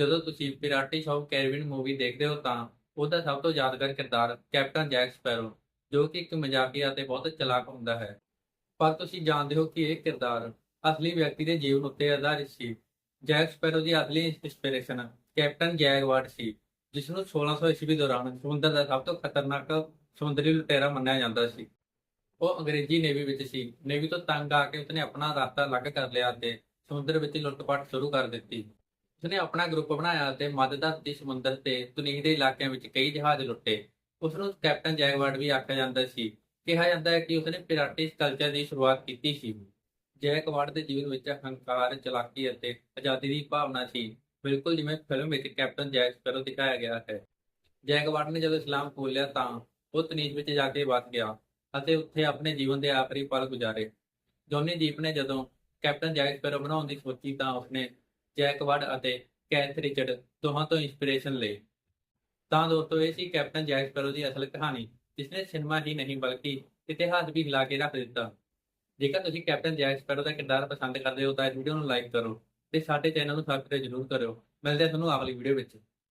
ਜਦੋਂ ਤੁਸੀਂ ਪਿਰਾਟੀ ਸ਼ਾਹ Caribbean movie ਦੇਖਦੇ ਹੋ ਤਾਂ ਉਹਦਾ ਸਭ ਤੋਂ ਯਾਦਗਾਰ ਕਿਰਦਾਰ ਕੈਪਟਨ ਜੈਕ ਸਪੈਰੋ, ਜੋ ਕਿ ਇੱਕ ਮਜ਼ਾਕੀਆ ਅਤੇ ਬਹੁਤ ਚਲਾਕ ਹੁੰਦਾ ਹੈ। ਪਰ ਤੁਸੀਂ ਜਾਣਦੇ ਹੋ ਕਿ ਇਹ ਕਿਰਦਾਰ ਅਸਲੀ ਵਿਅਕਤੀ ਦੇ ਜੀਵਨ ਉੱਤੇ ਆਧਾਰਿਤ ਸੀ। ਜੈਕ ਸਪੈਰੋ ਦੀ ਅਸਲੀ ਇੰਸਪੀਰੇਸ਼ਨ ਕੈਪਟਨ ਜੈਗਵਾਰਡ ਸੀ ਜਿਸ ਨੂੰ 1600 ਈਸਵੀ ਦੌਰਾਨ ਸਮੁੰਦਰ ਦਾ ਸਭ ਤੋਂ ਖਤਰਨਾਕ ਸਮੁੰਦਰੀ ਲੁਟੇਰਾ ਮੰਨਿਆ ਜਾਂਦਾ ਸੀ। ਉਹ ਅੰਗਰੇਜ਼ੀ ਨੇਵੀ ਵਿੱਚ ਸੀ। ਨੇਵੀ ਤੋਂ ਤੰਗ ਆ ਕੇ ਉਸਨੇ ਆਪਣਾ ਰਸਤਾ ਅਲੱਗ ਕਰ ਲਿਆ ਤੇ ਸਮੁੰਦਰ ਵਿੱਚ ਲੁੱਟਪਾਟ ਸ਼ੁਰੂ ਕਰ ਦਿੱਤੀ। ਉਸਨੇ ਆਪਣਾ ਗਰੁੱਪ ਬਣਾਇਆ ਤੇ ਮੱਧ ਧਰਤੀ ਸਮੁੰਦਰ ਤੇ ਤੁਨੀਹ ਦੇ ਇਲਾਕਿਆਂ ਵਿੱਚ ਕਈ ਜਹਾਜ਼ ਲੁੱਟੇ। ਉਸ ਨੂੰ ਕੈਪਟਨ ਜੈਗਵਾਰਡ ਵੀ ਆਖਿਆ ਜਾਂਦਾ ਸੀ। ਕਿਹਾ ਜਾਂਦਾ ਹੈ ਕਿ ਉਸਨੇ ਪਿਰਾਟੀ ਕਲਚਰ ਦੀ ਸ਼ੁਰੂਆਤ ਕੀਤੀ ਸੀ। ਜੈਕਵਾਰਡ ਦੇ ਜੀਵਨ ਵਿੱਚ ਹੰਕਾਰ, ਚਲਾਕੀ ਅਤੇ ਆਜ਼ਾਦੀ ਦੀ ਭਾਵਨਾ ਸੀ। ਬਿਲਕੁਲ ਜਿਵੇਂ ਫਿਲਮ ਵਿੱਚ ਕੈਪਟਨ ਜੈਕ ਸਪੈਰੋ ਦਿਖਾਇਆ ਗਿਆ ਹੈ। ਜੈਕਵਾਰਡ ਨੇ ਜਦੋਂ ਇਸਲਾਮ ਖੋਲਿਆ ਤਾਂ ਉਹ ਤਨੀਜ ਵਿੱਚ ਜਾ ਕੇ ਵਸ ਗਿਆ ਅਤੇ ਉੱਥੇ ਆਪਣੇ ਜੀਵਨ ਦੇ ਆਖਰੀ ਪਲ ਗੁਜ਼ਾਰੇ। ਜੋਨੀ ਦੀਪ ਨੇ ਜਦੋਂ ਕੈਪਟਨ ਜੈਕ ਸਪੈਰੋ ਬਣਾਉਣ ਦੀ ਸੋਚੀ ਤਾਂ ਉਸਨੇ ਜੈਕਵਾਰਡ ਅਤੇ ਕੈਥ ਰਿਚਰਡ ਦੋਹਾਂ ਤੋਂ ਇਨਸਪੀਰੇਸ਼ਨ ਲਈ ਤਾਂ ਦੋਸਤੋ, ਇਹ ਸੀ ਕੈਪਟਨ ਜੈਕ ਸਪੈਰੋ ਦੀ ਅਸਲ ਕਹਾਣੀ, ਜਿਸਨੇ ਸਿਨੇਮਾ ਹੀ ਨਹੀਂ ਬਲਕਿ ਇਤਿਹਾਸ ਵੀ ਹਿਲਾ ਕੇ ਰੱਖ ਦਿੱਤਾ। ਜੇਕਰ ਤੁਸੀਂ ਕੈਪਟਨ ਜੈਕ ਸਪੈਰੋ ਦਾ ਕਿਰਦਾਰ ਪਸੰਦ ਕਰਦੇ ਹੋ ਤਾਂ ਇਸ ਵੀਡੀਓ ਨੂੰ ਲਾਈਕ ਕਰੋ ਤੇ ਸਾਡੇ ਚੈਨਲ ਨੂੰ ਸਬਸਕ੍ਰਾਈਬ ਜ਼ਰੂਰ ਕਰਿਓ। ਮਿਲਦੇ ਹਾਂ ਤੁਹਾਨੂੰ ਅਗਲੀ ਵੀਡੀਓ ਵਿੱਚ।